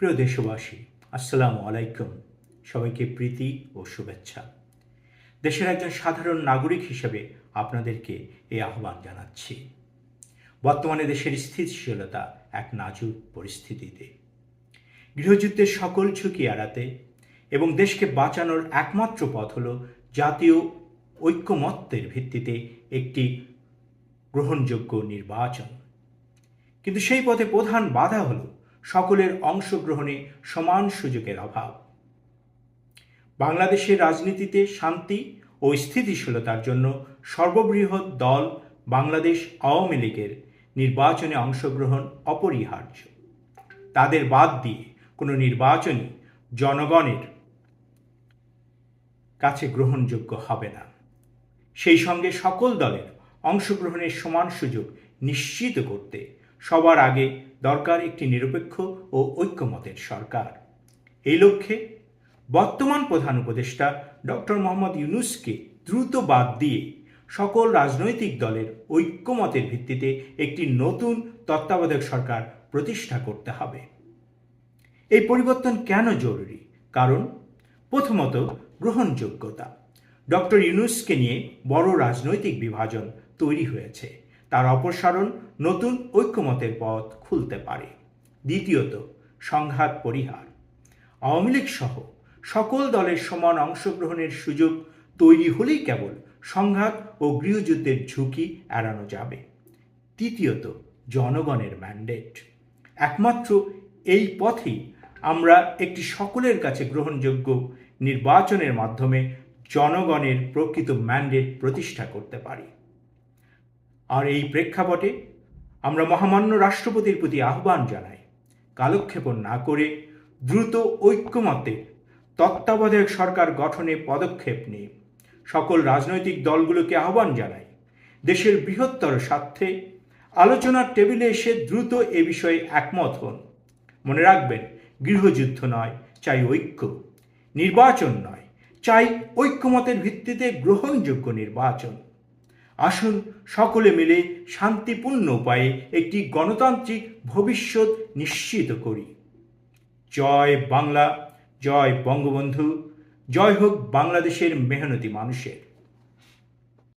প্রিয় দেশবাসী, আসসালামু আলাইকুম। সবাইকে প্রীতি ও শুভেচ্ছা। দেশের একজন সাধারণ নাগরিক হিসেবে আপনাদেরকে এই আহ্বান জানাচ্ছি। বর্তমানে দেশের স্থিতিশীলতা এক নাজুক পরিস্থিতিতে। গৃহযুদ্ধের সকল ঝুঁকি এড়াতে এবং দেশকে বাঁচানোর একমাত্র পথ হল জাতীয় ঐক্যমত্যের ভিত্তিতে একটি গ্রহণযোগ্য নির্বাচন। কিন্তু সেই পথে প্রধান বাধা হল সকলের অংশগ্রহণে সমান সুযোগের অভাব। বাংলাদেশের রাজনীতিতে শান্তি ও স্থিতিশীলতার জন্য সর্ববৃহৎ দল বাংলাদেশ আওয়ামী লীগের নির্বাচনে অংশগ্রহণ অপরিহার্য। তাদের বাদ দিয়ে কোনো নির্বাচনই জনগণের কাছে গ্রহণযোগ্য হবে না। সেই সঙ্গে সকল দলের অংশগ্রহণের সমান সুযোগ নিশ্চিত করতে সবার আগে দরকার একটি নিরপেক্ষ ও ঐক্যমতের সরকার। এই লক্ষ্যে বর্তমান প্রধান উপদেষ্টা ডক্টর মোহাম্মদ ইউনুসকে দ্রুত বাদ দিয়ে সকল রাজনৈতিক দলের ঐক্যমতের ভিত্তিতে একটি নতুন তত্ত্বাবধায়ক সরকার প্রতিষ্ঠা করতে হবে। এই পরিবর্তন কেন জরুরি? কারণ প্রথমত গ্রহণযোগ্যতা। ডক্টর ইউনুসকে নিয়ে বড় রাজনৈতিক বিভাজন তৈরি হয়েছে। তার অপসারণ নতুন ঐক্যমতের পথ খুলতে পারে। দ্বিতীয়ত, সংঘাত পরিহার। আওয়ামী লীগ সহ সকল দলের সমান অংশগ্রহণের সুযোগ তৈরি হলেই কেবল সংঘাত ও গৃহযুদ্ধের ঝুঁকি এড়ানো যাবে। তৃতীয়ত, জনগণের ম্যান্ডেট। একমাত্র এই পথেই আমরা একটি সকলের কাছে গ্রহণযোগ্য নির্বাচনের মাধ্যমে জনগণের প্রকৃত ম্যান্ডেট প্রতিষ্ঠা করতে পারি। আর এই প্রেক্ষাপটে আমরা মহামান্য রাষ্ট্রপতির প্রতি আহ্বান জানাই, কালক্ষেপণ না করে দ্রুত ঐক্যমতে তত্ত্বাবধায়ক সরকার গঠনে পদক্ষেপ নিয়ে সকল রাজনৈতিক দলগুলোকে আহ্বান জানাই, দেশের বৃহত্তর স্বার্থে আলোচনার টেবিলে এসে দ্রুত এ বিষয়ে একমত হন। মনে রাখবেন, গৃহযুদ্ধ নয়, চাই ঐক্য। নির্বাচন নয়, চাই ঐক্যমতের ভিত্তিতে গ্রহণযোগ্য নির্বাচন। আসুন সকলে মিলে শান্তিপূর্ণ উপায়ে একটি গণতান্ত্রিক ভবিষ্যৎ নিশ্চিত করি। জয় বাংলা, জয় বঙ্গবন্ধু, জয় হোক বাংলাদেশের মেহনতি মানুষের।